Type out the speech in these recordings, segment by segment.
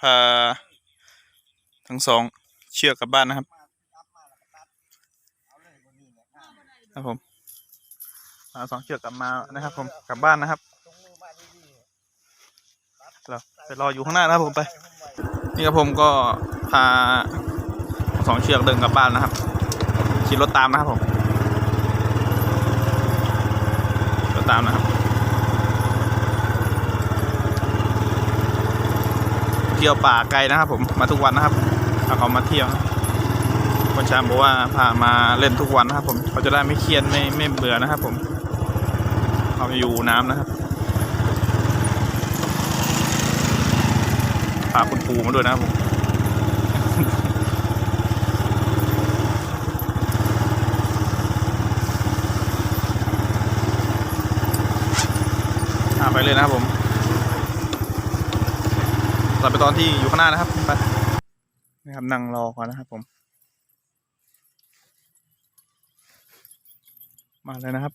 พาทั้งสองเชือกกลับบ้านนะครับครับผมพาสองเชือกกลับมานะครับ ผมกลับบ้านนะครับเราไปรออยู่ข้างหน้านะครับผมไป นี่ครับผมก็พาสองเชือกเดินกลับบ้านนะครับขี่รถตามนะครับผมรถตามนะครับ เที่ยวป่าไกลนะครับ ผมมาทุกวันนะครับพาเขามาเที่ยวคนชามบอกว่าพามาเล่นทุกวันนะครับ ผมเขาจะได้ไม่เครียดไม่ไม่เบื่อนะครับ ผมเขาอยู่น้ำนะครับพาคุณปูมาด้วยนะครับผมไปเลยนะครับผม ตัดไปตอนที่อยู่ข้างหน้านะครับไปนะครับนั่งรอก่อนนะครับผม มาเลยนะครับ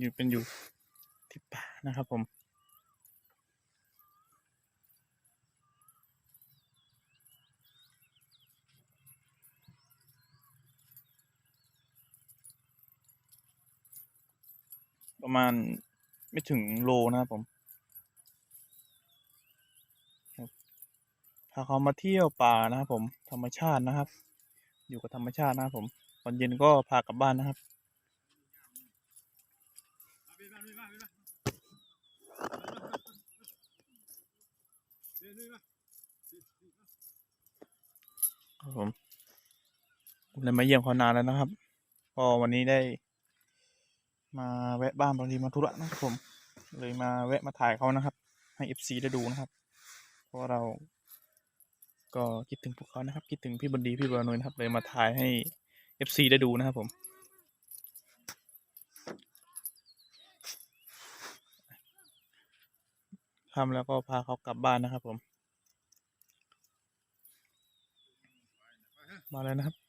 อยู่เป็นอยู่ที่ป่านะครับผม ประมาณไม่ถึงโลนะครับผมพาเขามาเที่ยวป่านะครับผมธรรมชาตินะครับ อยู่กับธรรมชาตินะครับผมตอนเย็นก็พากลับบ้านนะครับครับผมผมเลยมาเยี่ยมเขานานแล้วนะครับก็วันนี้ได้ มาแวะบ้านบางทีมาธุระนะครับผม เลยมาแวะมาถ่ายเขานะครับ ให้เอฟซีได้ดูนะครับ เพราะเราก็คิดถึงพวกเขานะครับ คิดถึงพี่บุญดีพี่บรนยนะครับ เลยมาถ่ายให้เอฟซีได้ดูนะครับผมทำแล้วก็พาเขากลับบ้านนะครับผม มาเลยนะครับ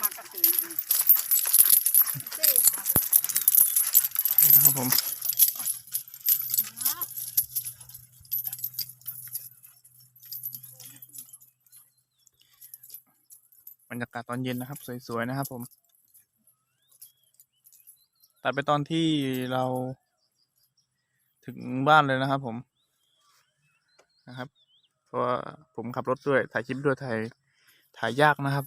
มากระตือรือร้นะครับผมบรรยากาศตอนเย็นนะครับ สวย ๆ นะครับผม ตัดไปตอนที่เราถึงบ้านเลยนะครับผมนะครับ เพราะผมขับรถด้วยถ่ายคลิปด้วยถ่ายถ่ายยากนะครับ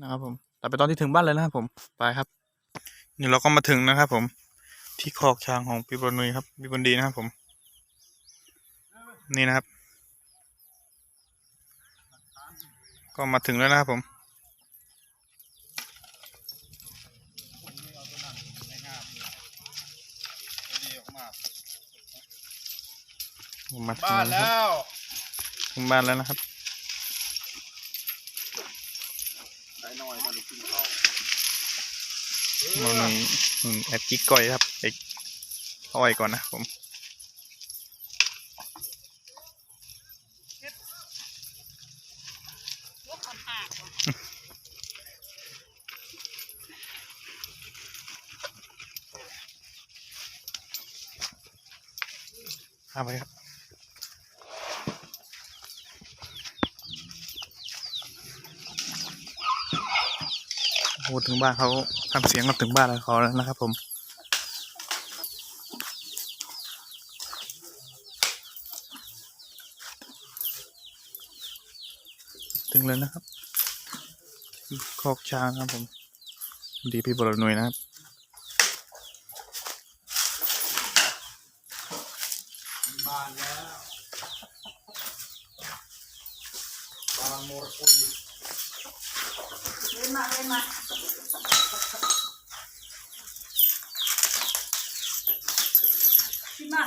นะครับผมตัดไปตอนที่ถึงบ้านเลยนะครับผมไปครับ นี่เราก็มาถึงนะครับ ผม ที่คอกช้างของพี่บรนุยครับพี่บนดีนะครับผม นี่นะครับ ก็มาถึงแล้วนะครับผมผมมาถึงบ้านแล้วนะครับแล้ว ถึงบ้านแล้วนะครับ ไอ้น้อย มันกินแอบกิ๊กก้อยครับเด็กเอาไว้ก่อนนะผมเอาไปครับ โอ้ถึงบ้านเขาทำเสียงมาถึงบ้านแล้วเขาแล้วนะครับ ผมถึงเลยนะครับคอกช้างครับผม ดีพี่บรหน่วยนะครับ บ้านแล้วบ้านมรคุย เล่นมาเล่นมาพี่มา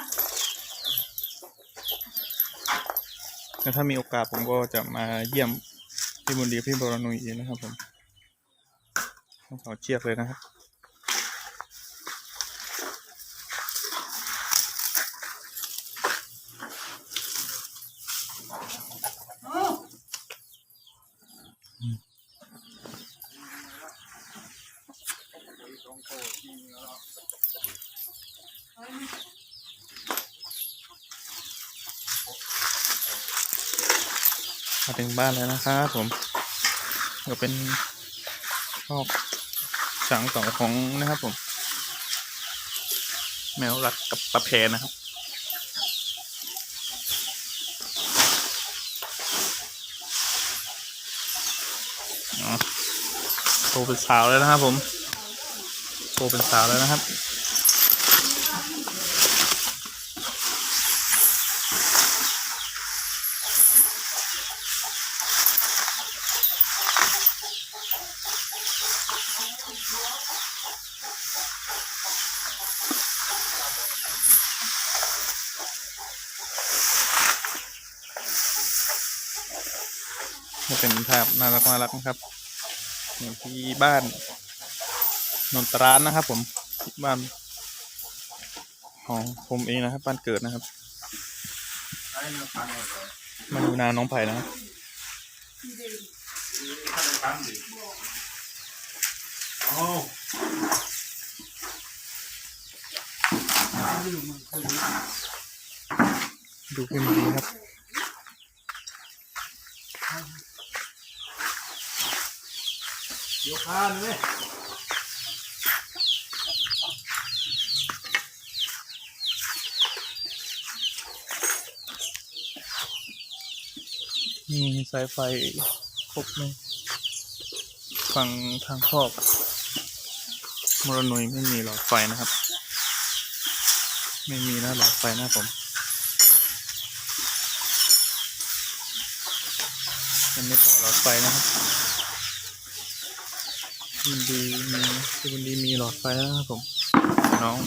แล้วถ้ามีโอกาสผมก็จะมาเยี่ยมพี่บุญดีพี่บรนุยนะครับผมต้องขอเชือกเลยนะครับอ้ต้อง โคตรจริงเฮ้ยมาถึงบ้านแล้วนะครับผมก็เป็นคอกสังเก่าของนะครับผม แมวรักกับปลาแพนะครับอ๋อโตเป็นสาวแล้วนะครับผม ตเป็นสาวแล้วนะครับ เป็นภาพน่ารักน่ารักนะครับอยู่ที่บ้าน นนตรานนะครับ ผมบ้านของผมเองนะครับบ้านเกิดนะครับเนื้อพันเลยเหรอมาดูนาน้องไผ่นะครับถ้าเป็นดีครับเดี๋ยวข้านเลย มีสายไฟครบไหมฝั่งทางครอบ มรนุยไม่มีหลอดไฟนะครับ ไม่มีนะหลอดไฟนะผมยังไม่ต่อหลอดไฟนะครับมันดีมีมันดีมีหลอดไฟแล้วนะครับผมน้อง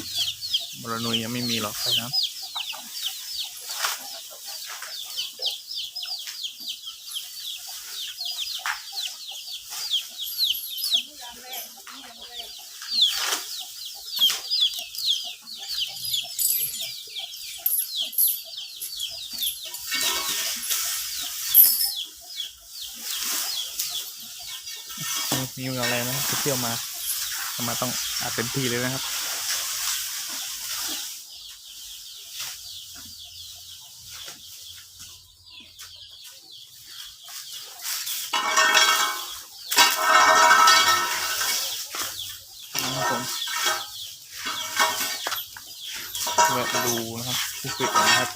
มรนุยยังไม่มีหลอดไฟนะครับ มีมีอะไรนะไปเที่ยวมาทำมาต้องอาจเต็มที่เลยนะครับนะครับผมแวะดูนะครับผู้ฝึกนะครับ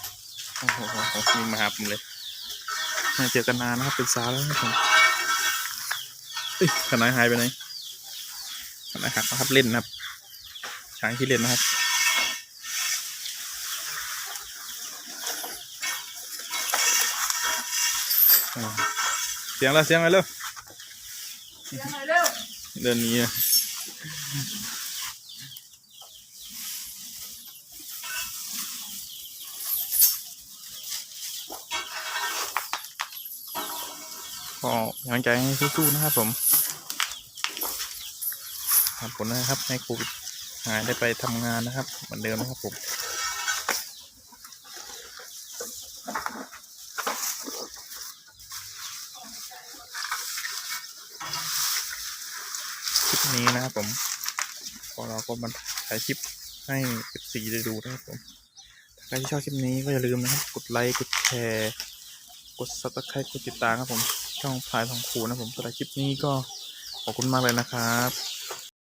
โอ้โหมีมาหาผมเลยไม่เจอกันนานนะครับเป็นสาแล้วนะครับ อ้ยขนายหายไปไหนขนายหักนะครับเล่นนะครับ ช้างที่เล่นนะครับอ่าเสียงอะไรเสียงอะไรเร็วเสียงหน่อยเร็วเดินหนี้ ก็กำลังใจให้สู้ๆนะครับผมผ่านผลนะครับให้โควิดหายได้ไปทำงานนะครับ เหมือนเดิมนะครับผมคลิปนี้นะครับผมพอเราก็มาถ่ายคลิปให้เอฟซีได้ดูนะครับผมถ้าใครที่ชอบคลิปนี้ก็อย่าลืมนะครับ กดไลค์ กดแชร์ กดซับสไครต์กดติดตามครับผม ช่องพายทองคูนะผมสำหรับคลิปนี้ก็ขอบคุณมากเลยนะครับ